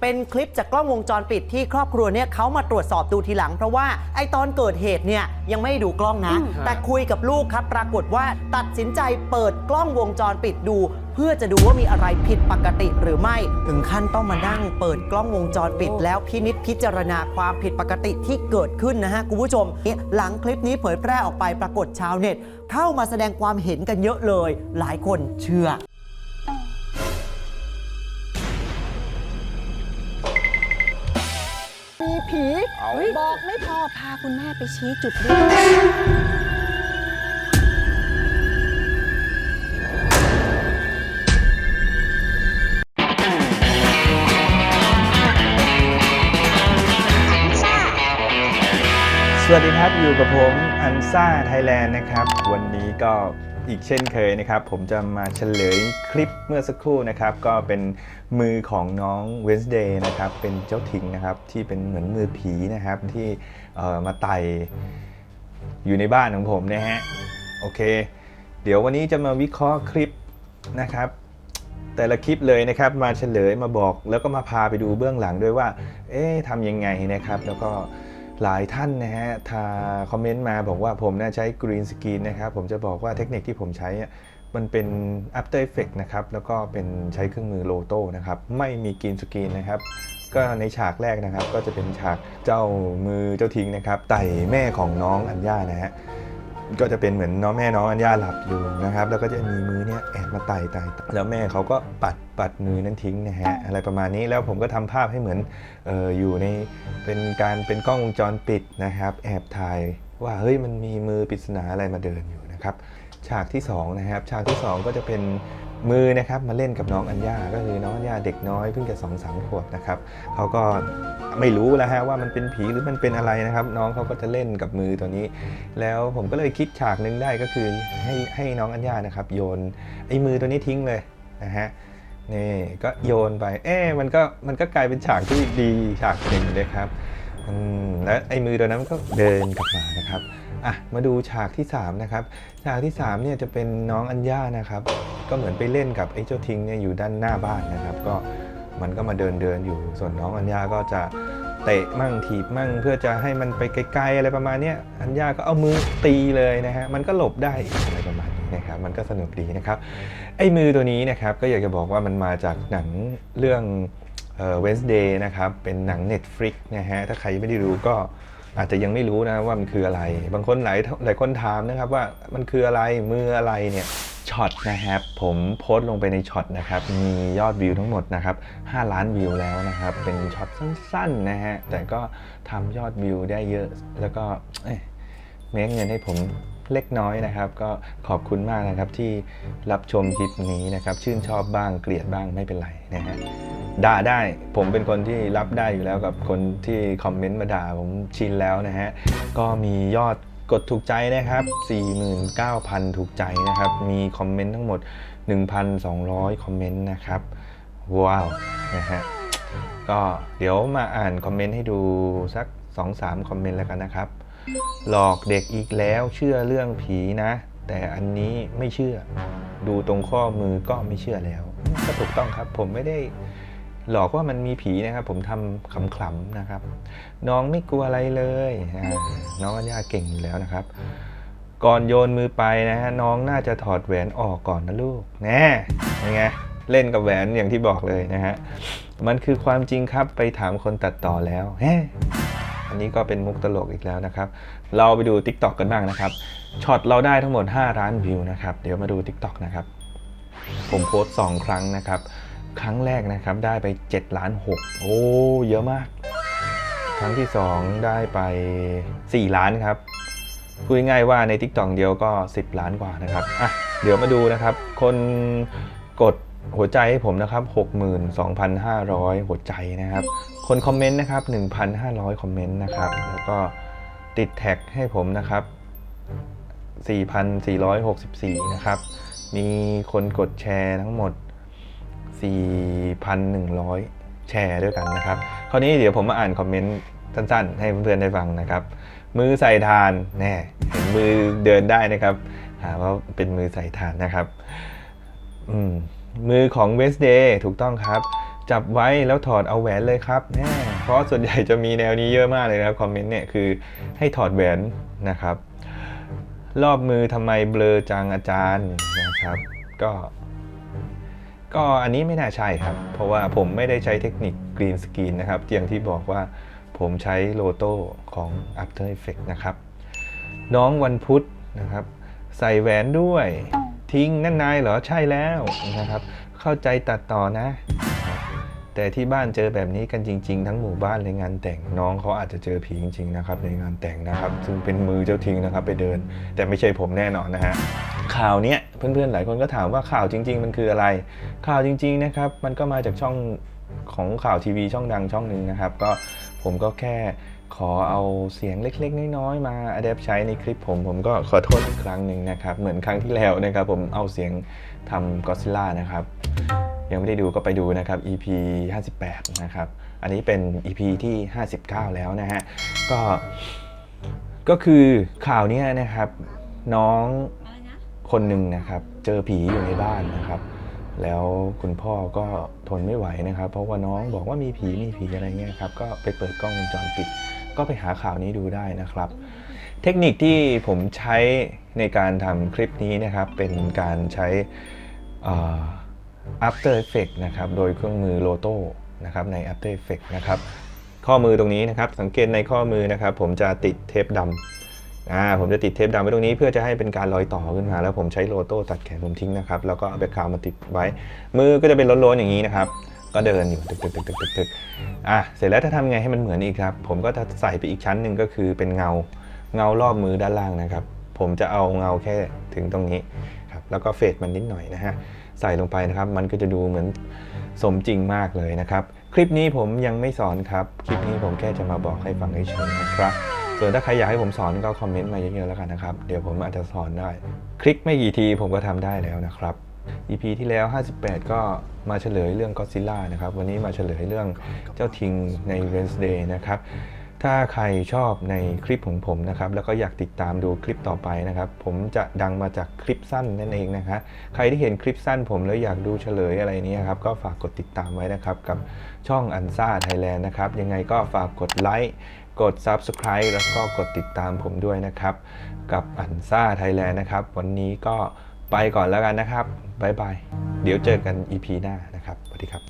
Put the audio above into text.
เป็นคลิปจากกล้องวงจรปิดที่ครอบครัวเนี่ยเขามาตรวจสอบดูทีหลัง เพราะว่าไอ้ตอนเกิดเหตุเนี่ยยังไม่ได้ดูกล้องนะ แต่คุยกับลูกครับ ปรากฏว่าตัดสินใจเปิดกล้องวงจรปิดดู เพื่อจะดูว่ามีอะไรผิดปกติหรือไม่ ถึงขั้นต้องมานั่งเปิดกล้องวงจรปิด แล้วพินิษพิจารณาความผิดปกติที่เกิดขึ้นนะฮะคุณผู้ชมหลังคลิปนี้เผยแพร่ออกไปปรากฏชาวเน็ต เข้ามาแสดงความเห็นกันเยอะเลย หลายคนเชื่อ ผีเอาบอกไม่พอพาคุณแม่ไปชี้จุดด้วย สวัสดีครับอยู่กับผมอันซ่าไทยแลนด์นะครับ วันนี้ก็อีกเช่นเคยนะครับ ผมจะมาเฉลยคลิปเมื่อสักครู่นะครับ ก็เป็นมือของน้องเวนส์เดย์นะครับ เป็นเจ้าถิงนะครับ ที่เป็นเหมือนมือผีนะครับ ที่เอ่อมาไต่อยู่ในบ้านของผมนะฮะโอเค เดี๋ยววันนี้จะมาวิเคราะห์คลิปนะครับ แต่ละคลิปเลยนะครับ มาเฉลยมาบอกแล้วก็มาพาไปดูเบื้องหลังด้วยว่า เอ๊ะทำยังไงนะครับ แล้วก็ หลายท่านนะฮะทาคอมเมนต์มาบอกว่าผมน่ยใช้ Green Screen นะครับผมจะบอกว่าเทคนิคที่ผมใช้มันเป็น After Effects นะครับ แล้วก็เป็นใช้เครื่องมือโลโต้นะครับ ไม่มีกรีนสกรีนนะครับ ก็ในฉากแรกนะครับ ก็จะเป็นฉากเจ้ามือเจ้าทิ้งนะครับ ไต่แม่ของน้องอัญญานะฮะ ก็จะเป็นเหมือนน้องแม่น้องอัญญาหลับอยู่นะครับ แล้วก็จะมีมือเนี่ยแอบมาไต่ไต่แล้วแม่เขาก็ปัดปัดมือนั้นทิ้งนะฮะอะไรประมาณนี้แล้วผมก็ทำภาพให้เหมือนอออยู่ในเป็นการเป็นกล้องวงจรปิดนะครับ แอบถ่ายว่าเฮ้ยมันมีมือปริศนาอะไรมาเดินอยู่นะครับ ฉากที่สองนะครับฉากที่สองก็จะเป็น มือนะครับมาเล่นกับน้องอัญญาก็คือน้องอัญญาเด็กน้อยเพิ่งจะสองสามขวบนะครับเขาก็ไม่รู้แล้วฮะว่ามันเป็นผีหรือมันเป็นอะไรนะครับ น้องเขาก็จะเล่นกับมือตัวนี้ แล้วผมก็เลยคิดฉากหนึ่งได้ก็คือให้ให้น้องอัญญานะครับ โยนไอ้มือตัวนี้ทิ้งเลยนะฮะนี่ก็โยนไป เอ๊มันก็มันก็กลายเป็นฉากที่ดีฉากหนึ่งเลยครับแล้วไอ้มือตัวนั้นมันก็เดินกลับมานะครับ อะมาดูฉากที่สามนะครับ ฉากที่สามเนี่ยจะเป็นน้องอัญญานะครับ ก็เหมือนไปเล่นกับไอ้เจ้าทิงเนี่ยอยู่ด้านหน้าบ้านนะครับ ก็มันก็มาเดินเดินอยู่ ส่วนน้องอัญญาก็จะเตะมั่งถีบมั่งเพื่อจะให้มันไปไกลๆอะไรประมาณนี้อัญญาก็เอามือตีเลยนะฮะ มันก็หลบได้อะไรประมาณนี้นะครับ มันก็สนุกดีนะครับ ไอ้มือตัวนี้นะครับก็อยากจะบอกว่ามันมาจากหนังเรื่องเอ่อ Wednesday นะครับ เป็นหนัง Netflix นะฮะ ถ้าใครไม่ได้ดูก็ อาจจะยังไม่รู้นะว่ามันคืออะไร บางคนหลายหลายคนถามนะครับว่ามันคืออะไรมืออะไรเนี่ยช็อตนะครับผมโพสต์ลงไปในช็อตนะครับมียอดวิวทั้งหมดนะครับ5ล้านวิวแล้วนะครับเป็นช็อตสั้นๆนะฮะแต่ก็ทำยอดวิวได้เยอะ แล้วก็เอ้ยเมคเงินให้ผมเล็กน้อยนะครับ ก็ขอบคุณมากนะครับที่รับชมคลิปนี้นะครับ ชื่นชอบบ้างเกลียดบ้างไม่เป็นไรนะฮะ ด่าได้ ผมเป็นคนที่รับได้อยู่แล้วกับคนที่คอมเมนต์มาด่าผมชินแล้วนะฮะ ก็มียอดกดถูกใจนะครับ 49,000 ถูกใจนะครับ มีคอมเมนต์ทั้งหมด 1,200 คอมเมนต์นะครับ ว้าว นะฮะ ก็เดี๋ยวมาอ่านคอมเมนต์ให้ดูสัก 2-3 คอมเมนต์แล้วกันนะครับ หลอกเด็กอีกแล้วเชื่อเรื่องผีนะ แต่อันนี้ไม่เชื่อ ดูตรงข้อมือก็ไม่เชื่อแล้ว ก็ถูกต้องครับ ผมไม่ได้ หลอกว่ามันมีผีนะครับ ผมทำขำๆนะครับ น้องไม่กลัวอะไรเลยน้องอัญญาเก่งอยู่แล้วนะครับ ก่อนโยนมือไปนะฮะน้องน่าจะถอดแหวนออกก่อนนะลูกแน่ยังไงเล่นกับแหวนอย่างที่บอกเลยนะฮะมันคือความจริงครับไปถามคนตัดต่อแล้วแฮอันนี้ก็เป็นมุกตลกอีกแล้วนะครับ เราไปดู TikTok กันบ้างนะครับ ช็อตเราได้ทั้งหมด 5 ล้านวิวนะครับ เดี๋ยวมาดู TikTok นะครับ ผมโพสต์2ครั้งนะครับ ครั้งแรกนะครับได้ไป7ล้าน6โอ้เยอะมาก ครั้งที่ 2 ได้ไป 4 ล้านครับพูดง่ายว่าใน TikTok เดียวก็ 10 ล้านกว่านะครับอะเดี๋ยวมาดูนะครับ คนกดหัวใจให้ผมนะครับ 62,500 หัวใจนะครับ คนคอมเมนต์นะครับ 1,500 คอมเมนต์นะครับ แล้วก็ติดแท็กให้ผมนะครับ 4,464 นะครับ มีคนกดแชร์ทั้งหมด 4,100 แชร์ด้วยกันนะครับ คราวนี้เดี๋ยวผมมาอ่านคอมเมนต์สั้นๆ ให้เพื่อนๆได้ฟังนะครับ มือใส่ทานแน่เห็นมือเดินได้นะครับหาว่าเป็นมือใส่ทานนะครับอืมมือของเวสเดย์ถูกต้องครับ จับไว้แล้วถอดเอาแหวนเลยครับแน่เพราะส่วนใหญ่จะมีแนวนี้เยอะมากเลยนะครับคอมเมนต์เนี่ยคือให้ถอดแหวนนะครับ รอบมือทำไมเบลอจังอาจารย์นะครับ ก็ ก็อันนี้ไม่น่าใช่ครับ เพราะว่าผมไม่ได้ใช้เทคนิคกรีนสกรีนนะครับอย่างที่บอกว่าผมใช้โลโต้ของ After Effects นะครับ น้องวันพุธนะครับ ใส่แหวนด้วย ทิ้งนั่นนายเหรอใช่แล้วนะครับ เข้าใจตัดต่อนะ แต่ที่บ้านเจอแบบนี้กันจริง ๆ ทั้งหมู่บ้านในงานแต่งน้องเขาอาจจะเจอผีจริงๆนะครับในงานแต่งนะครับ ซึ่งเป็นมือเจ้าทิ้งนะครับ ไปเดิน แต่ไม่ใช่ผมแน่นอนนะฮะข่าวเนี้ย เพื่อนๆหลายคนก็ถามว่าข่าวจริง ๆ มันคืออะไร ข่าวจริง ๆ นะครับ มันก็มาจากช่องของข่าวทีวีช่องดังช่องหนึ่งนะครับ ก็ผมก็แค่ขอเอาเสียงเล็กๆ น้อยๆมาอัดแอปใช้ในคลิปผม ผมก็ขอโทษอีกครั้งหนึ่งนะครับ เหมือนครั้งที่แล้วนะครับ ผมเอาเสียงทำก็ซิล่านะครับ ยังไม่ได้ดูก็ไปดูนะครับ EP 58 นะครับ อันนี้เป็น EP ที่ 59 แล้วนะฮะ ก็ ก็คือข่าวนี้นะครับ น้อง คนหนึ่งนะครับ เจอผีอยู่ในบ้านนะครับ แล้วคุณพ่อก็ทนไม่ไหวนะครับ เพราะว่าน้องบอกว่ามีผีมีผีอะไรเงี้ยครับ ก็ไปเปิดกล้องวงจรปิด ก็ไปหาข่าวนี้ดูได้นะครับ เทคนิคที่ผมใช้ในการทำคลิปนี้นะครับ เป็นการใช้อ่า After Effects นะครับ โดยเครื่องมือ Loto นะครับใน After Effects นะครับ ข้อมือตรงนี้นะครับ สังเกตในข้อมือนะครับ ผมจะติดเทปดำ อ่าผมจะติดเทปดำไว้ตรงนี้เพื่อจะให้เป็นการรอยต่อขึ้นมาแล้วผมใช้โลโต้ตัดแขนผมทิ้งนะครับแล้วก็เอาแบ็คกราวมาติดไว้ มือก็จะเป็นล้นๆอย่างนี้นะครับก็เดินอยู่ตึกตึกตึกตึกตึกตึกอะเสร็จแล้วถ้าทำไงให้มันเหมือนอีกครับ ผมก็จะใส่ไปอีกชั้นหนึ่งก็คือเป็นเงาเงารอบมือด้านล่างนะครับ ผมจะเอาเงาแค่ถึงตรงนี้ครับแล้วก็เฟดมันนิดหน่อยนะฮะใส่ลงไปนะครับมันก็จะดูเหมือนสมจริงมากเลยนะครับ คลิปนี้ผมยังไม่สอนครับ คลิปนี้ผมแค่จะมาบอกให้ฟังเฉยๆนะครับ ส่วนถ้าใครอยากให้ผมสอนก็คอมเมนต์มาเยอะๆแล้วกันนะครับ เดี๋ยวผมอาจจะสอนได้ คลิกไม่กี่ทีผมก็ทำได้แล้วนะครับ EP ที่แล้ว 58 ก็มาเฉลยเรื่องก็ซิล่านะครับ วันนี้มาเฉลยเรื่องเจ้าทิงใน Wednesday นะครับ ถ้าใครชอบในคลิปของผมนะครับ แล้วก็อยากติดตามดูคลิปต่อไปนะครับ ผมจะดังมาจากคลิปสั้นนั่นเองนะครับใครที่เห็นคลิปสั้นผมแล้วอยากดูเฉลยอะไรนี้ครับก็ฝากกดติดตามไว้นะครับ กับช่องอันซ่าไทยแลนด์นะครับ ยังไงก็ฝากกดไลค์กด Subscribe แล้วก็กดติดตามผมด้วยนะครับ กับอันซ่าไทยแลนด์นะครับ วันนี้ก็ไปก่อนแล้วกันนะครับบ๊ายบายเดี๋ยวเจอกัน EP หน้านะครับสวัสดีครับ